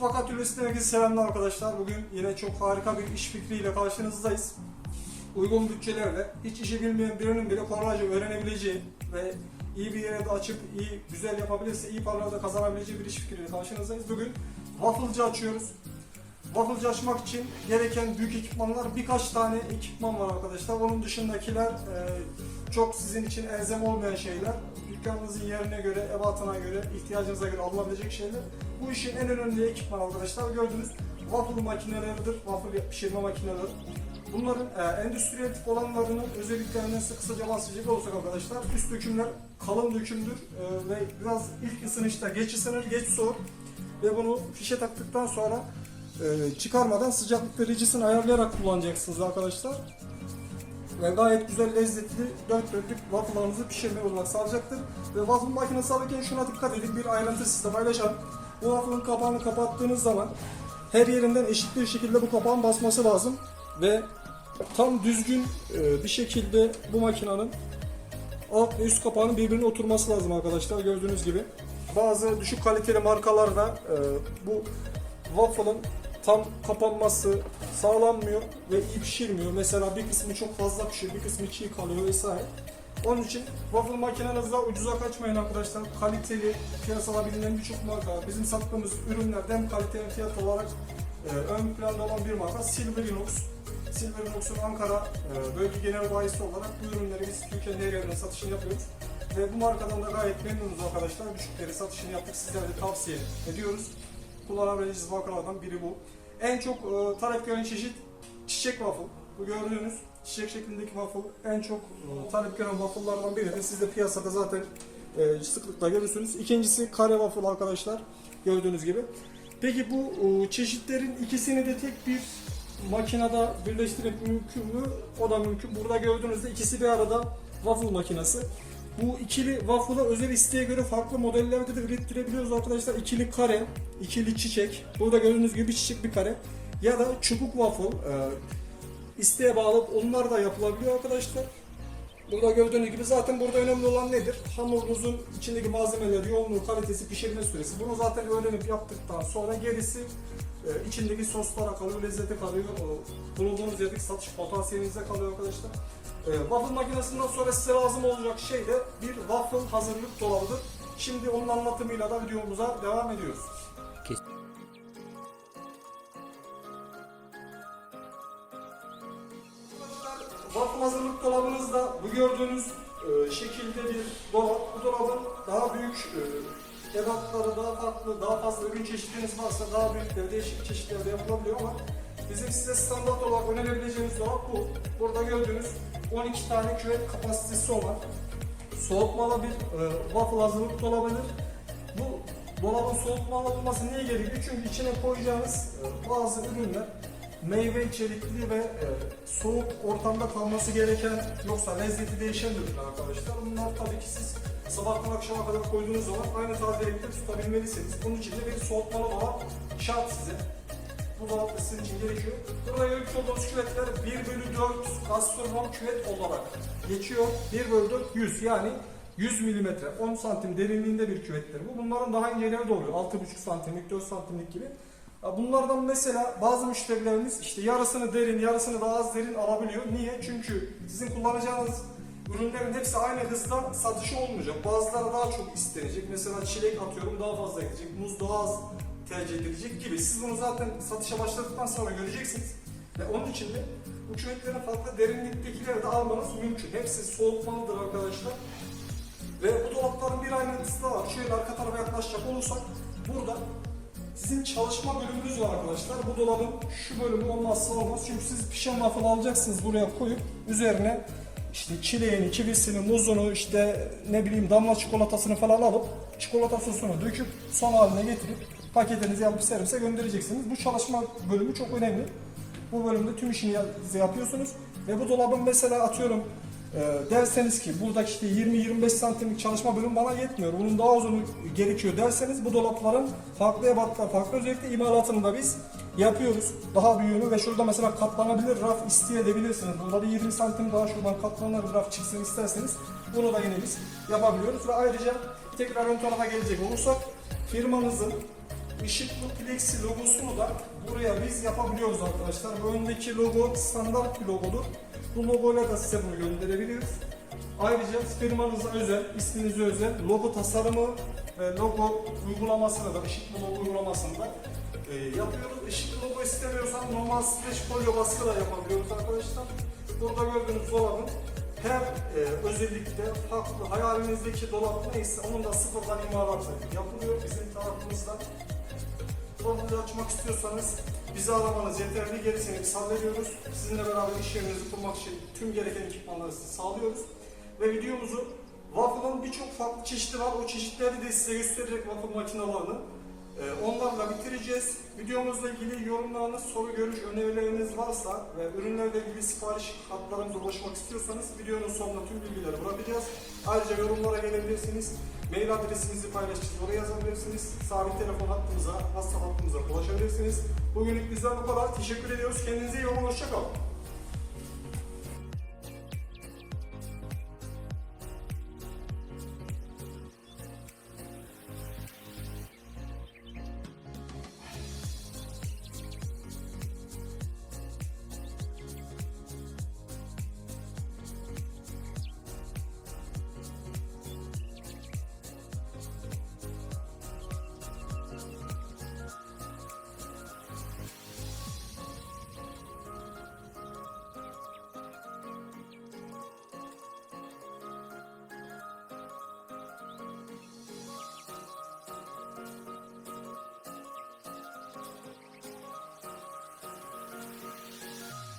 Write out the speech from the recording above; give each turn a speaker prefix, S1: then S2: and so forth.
S1: Mutfak Atölyesi'ne herkese selamlar arkadaşlar. Bugün yine çok harika bir iş fikriyle karşınızdayız. Uygun bütçelerle hiç işi bilmeyen birinin bile kolayca öğrenebileceği ve iyi bir yere de açıp iyi güzel yapabilirse iyi paralar da kazanabileceği bir iş fikriyle karşınızdayız. Bugün wafflecı açıyoruz. Wafflecı açmak için gereken büyük ekipmanlar birkaç tane ekipman var arkadaşlar. Onun dışındakiler e, çok sizin için elzem olmayan şeyler. Dükkanınızın yerine göre, ebatına göre, ihtiyacınıza göre alınabilecek şeyler. Bu işin en önemli ekipman arkadaşlar. Gördüğünüz waffle makineleridir. Waffle pişirme makineleri. Bunların e, endüstriyel tip olanlarının özelliklerinden size kısaca bahsedecek olursak arkadaşlar üst dökümler kalın dökümdür e, ve biraz ilk ısınışta geç ısınır, geç soğur ve bunu fişe taktıktan sonra e, çıkarmadan sıcaklık derecesini ayarlayarak kullanacaksınız arkadaşlar. Ve gayet güzel lezzetli dört dörtlük waffle'larınızı pişirmeye olarak sağlayacaktır. Ve waffle makinesi alırken şuna dikkat edin bir ayrıntı size paylaşalım. Bu waffle'ın kapağını kapattığınız zaman her yerinden eşit bir şekilde bu kapağın basması lazım. Ve tam düzgün e, bir şekilde bu makinenin alt ve üst kapağının birbirine oturması lazım arkadaşlar gördüğünüz gibi. Bazı düşük kaliteli markalarda e, bu waffle'ın tam kapanması sağlanmıyor ve iyi pişirmiyor. Mesela bir kısmı çok fazla pişiyor, bir kısmı çiğ kalıyor vesaire. Onun için waffle makinenizde ucuza kaçmayın arkadaşlar. Kaliteli, piyasada bilinen birçok marka. Bizim sattığımız ürünlerde hem kalite hem fiyat olarak e, ön planda olan bir marka Silver Inox. Silver Inox'un Ankara e, bölge genel bayisi olarak bu ürünleri biz Türkiye'nin her yerine satışını yapıyoruz. Ve bu markadan da gayet memnunuz arkadaşlar. Düşükleri satışını yaptık. Sizlere de tavsiye ediyoruz. Kullanabileceğiniz markalardan biri bu. En çok e, talep gören çeşit çiçek waffle. Bu gördüğünüz çiçek şeklindeki waffle en çok e, talep gören waffle'lardan biridir. Siz de piyasada zaten e, sıklıkla görürsünüz. İkincisi kare waffle arkadaşlar. Gördüğünüz gibi. Peki bu e, çeşitlerin ikisini de tek bir makinede birleştirmek mümkün mü? O da mümkün. Burada gördüğünüzde ikisi bir arada waffle makinesi. Bu ikili waffle'ı özel isteğe göre farklı modellerde de ürettirebiliyoruz arkadaşlar. İkili kare, ikili çiçek. Burada gördüğünüz gibi çiçek bir kare. Ya da çubuk waffle. E, isteğe bağlı onlar da yapılabiliyor arkadaşlar. Burada gördüğünüz gibi zaten burada önemli olan nedir? Hamurunuzun içindeki malzemeler, yoğunluğu, kalitesi, pişirme süresi. Bunu zaten öğrenip yaptıktan sonra gerisi e, içindeki soslara kalıyor, lezzete kalıyor. O, bulunduğunuz yerdeki satış potansiyelinize kalıyor arkadaşlar. E, waffle makinesinden sonra size lazım olacak şey de bir waffle hazırlık dolabıdır. Şimdi onun anlatımıyla da videomuza devam ediyoruz. Waffle hazırlık dolabınızda bu gördüğünüz e, şekilde bir dolap. Bu dolabın daha büyük e, ebatları daha farklı, daha fazla ürün çeşitleriniz varsa daha büyükleri, değişik çeşitlerde yapılabiliyor ama bizim size standart olarak önerebileceğimiz dolap bu. Burada gördüğünüz 12 tane küvet kapasitesi olan soğutmalı bir e, waffle hazırlık dolabıdır. Bu dolabın soğutmalı olması niye gerekiyor? Çünkü içine koyacağınız e, bazı ürünler meyve içerikli ve e, soğuk ortamda kalması gereken yoksa lezzeti değişen ürünler arkadaşlar. Bunlar tabii ki siz sabahtan akşama kadar koyduğunuz zaman aynı tazelikte tutabilmelisiniz. Bunun için de bir soğutmalı dolap şart size. Bu dolap sizin için gerekiyor. Burada görmüş olduğunuz küvetler 1 bölü 4 gastronom küvet olarak geçiyor. 1 bölü 4 100 yani 100 milimetre 10 santim derinliğinde bir küvettir bu. Bunların daha inceleri de oluyor. 6,5 santimlik 4 santimlik gibi. Bunlardan mesela bazı müşterilerimiz işte yarısını derin, yarısını daha az derin alabiliyor. Niye? Çünkü sizin kullanacağınız ürünlerin hepsi aynı hızda satışı olmayacak. Bazıları daha çok istenecek. Mesela çilek atıyorum daha fazla gidecek. Muz daha az tercih edilecek gibi. Siz bunu zaten satışa başladıktan sonra göreceksiniz. Ve onun için de bu küvetlerin farklı derinliktekileri de almanız mümkün. Hepsi soğutmalıdır arkadaşlar. Ve bu dolapların bir ayrıntısı da var. Şöyle arka tarafa yaklaşacak olursak burada sizin çalışma bölümünüz var arkadaşlar. Bu dolabın şu bölümü olmazsa olmaz. Çünkü siz pişen waffle alacaksınız buraya koyup üzerine işte çileğini, kivisini, muzunu, işte ne bileyim damla çikolatasını falan alıp çikolata sosunu döküp son haline getirip paketinizi yapıp servise göndereceksiniz. Bu çalışma bölümü çok önemli. Bu bölümde tüm işini ya- yapıyorsunuz ve bu dolabın mesela atıyorum e, derseniz ki buradaki işte 20-25 santimlik çalışma bölümü bana yetmiyor. Bunun daha uzun gerekiyor derseniz bu dolapların farklı ebatlar, farklı özellikle imalatını da biz yapıyoruz. Daha büyüğünü ve şurada mesela katlanabilir raf isteyebilirsiniz. Bir 20 santim daha şuradan katlanır raf çıksın isterseniz bunu da yine biz yapabiliyoruz ve ayrıca tekrar ön tarafa gelecek olursak firmamızın ışıklı plexi logosunu da buraya biz yapabiliyoruz arkadaşlar. Bu öndeki logo standart bir logodur. Bu logoyla da size bunu gönderebiliriz. Ayrıca firmanıza özel, isminize özel logo tasarımı ve logo uygulamasını da, ışıklı logo uygulamasını da e, yapıyoruz. Işıklı logo istemiyorsan normal streç folyo baskı da yapabiliyoruz arkadaşlar. Burada gördüğünüz dolabın her e, özellikle farklı hayalinizdeki dolap neyse onun da sıfırdan imalatı yapılıyor bizim tarafımızda. Dolabı açmak istiyorsanız bizi aramanız yeterli. Gerisini biz hallediyoruz. Sizinle beraber iş yerinizi kurmak için tüm gereken ekipmanları size sağlıyoruz. Ve videomuzu Waffle'ın birçok farklı çeşidi var. O çeşitleri de size gösterecek waffle makinalarını. Ee, onlarla bitireceğiz. Videomuzla ilgili yorumlarınız, soru, görüş, önerileriniz varsa ve ürünlerle ilgili sipariş hatlarımıza ulaşmak istiyorsanız videonun sonuna tüm bilgileri bırakacağız. Ayrıca yorumlara gelebilirsiniz. Mail adresinizi paylaşacağız. Oraya yazabilirsiniz. Sabit telefon hattımıza, WhatsApp hattımıza ulaşabilirsiniz. Bugünlük bizden bu kadar. Teşekkür ediyoruz. Kendinize iyi bakın. Hoşçakalın.